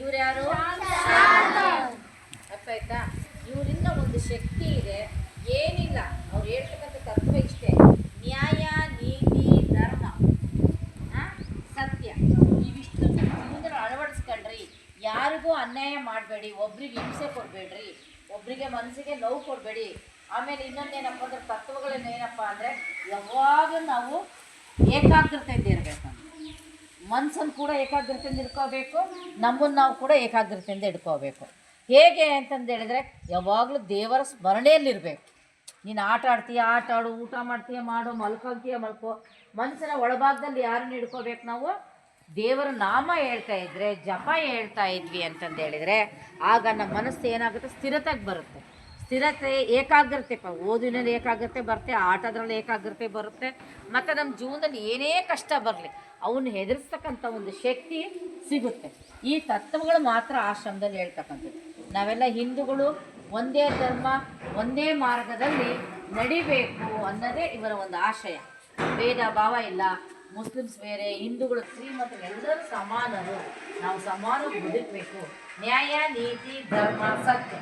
ಇವ್ರು ಯಾರು ಅರ್ಥ ಆಯ್ತಾ ಇವರಿಂದ ಒಂದು ಶಕ್ತಿ ಇದೆ. ಏನಿಲ್ಲ. ಅವ್ರು ಹೇಳ್ತಕ್ಕಂಥ ತತ್ವ ಇಷ್ಟೇ. ನ್ಯಾಯ ನೀತಿ ಧರ್ಮ. ಸತ್ಯ. ಇವಿಷ್ಟು ಜೀವನದಲ್ಲಿ ಅಳವಡಿಸ್ಕೊಂಡ್ರಿ. ಯಾರಿಗೂ ಅನ್ಯಾಯ ಮಾಡಬೇಡಿ. ಒಬ್ರಿಗೆ ಹಿಂಸೆ ಕೊಡಬೇಡ್ರಿ. ಒಬ್ರಿಗೆ ಮನಸ್ಸಿಗೆ ನೋವು ಕೊಡಬೇಡಿ. ಆಮೇಲೆ ಇನ್ನೊಂದೇನಪ್ಪ ಅಂದ್ರೆ ತತ್ವಗಳನ್ನ ಏನಪ್ಪ ಅಂದರೆ ಯಾವಾಗಲೂ ನಾವು ಏಕಾಗ್ರತೆಯಿಂದ ಇರಬೇಕು. ಮನ್ಸನ್ನು ಕೂಡ ಏಕಾಗ್ರತೆಯಿಂದ ಇಟ್ಕೋಬೇಕು, ನಮ್ಮನ್ನು ನಾವು ಕೂಡ ಏಕಾಗ್ರತೆಯಿಂದ ಇಟ್ಕೋಬೇಕು. ಹೇಗೆ ಅಂತಂದು ಹೇಳಿದರೆ, ಯಾವಾಗಲೂ ದೇವರ ಸ್ಮರಣೆಯಲ್ಲಿರಬೇಕು. ನೀನು ಆಟ ಆಡ್ತೀಯ, ಆಟ ಆಡು, ಊಟ ಮಾಡ್ತೀಯ, ಮಾಡು, ಮಲ್ಕೊಳ್ತೀಯ, ಮಲ್ಕೋ. ಮನಸ್ಸಿನ ಒಳಭಾಗದಲ್ಲಿ ಯಾರನ್ನ ಹಿಡ್ಕೋಬೇಕು ನಾವು? ದೇವರ ನಾಮ ಹೇಳ್ತಾ ಇದ್ರೆ, ಜಪ ಹೇಳ್ತಾ ಇದ್ವಿ ಅಂತಂದು ಹೇಳಿದರೆ, ಆಗ ನಮ್ಮ ಮನಸ್ಸು ಏನಾಗುತ್ತೆ? ಸ್ಥಿರತೆಗೆ ಬರುತ್ತೆ. ಸ್ಥಿರತೆ, ಏಕಾಗ್ರತೆ. ಪ, ಓದಿನಲ್ಲಿ ಏಕಾಗ್ರತೆ ಬರುತ್ತೆ, ಆಟದ್ರಲ್ಲಿ ಏಕಾಗ್ರತೆ ಬರುತ್ತೆ. ಮತ್ತು ನಮ್ಮ ಜೀವನದಲ್ಲಿ ಏನೇ ಕಷ್ಟ ಬರಲಿ ಅವನ್ನ ಹೆದರ್ಸ್ತಕ್ಕಂಥ ಒಂದು ಶಕ್ತಿ ಸಿಗುತ್ತೆ. ಈ ತತ್ವಗಳು ಮಾತ್ರ ಆಶ್ರಮದಲ್ಲಿ ಹೇಳ್ತಕ್ಕಂಥದ್ದು. ನಾವೆಲ್ಲ ಹಿಂದೂಗಳು ಒಂದೇ ಧರ್ಮ, ಒಂದೇ ಮಾರ್ಗದಲ್ಲಿ ನಡಿಬೇಕು ಅನ್ನೋದೇ ಇವರ ಒಂದು ಆಶಯ. ಭೇದ ಭಾವ ಇಲ್ಲ. ಮುಸ್ಲಿಮ್ಸ್ ಬೇರೆ, ಹಿಂದೂಗಳು ಶ್ರೀಮಂತರು ಎಲ್ಲರೂ ಸಮಾನರು. ನಾವು ಸಮಾನ ಬದುಕಬೇಕು. ನ್ಯಾಯ, ನೀತಿ, ಧರ್ಮ, ಸತ್ಯ.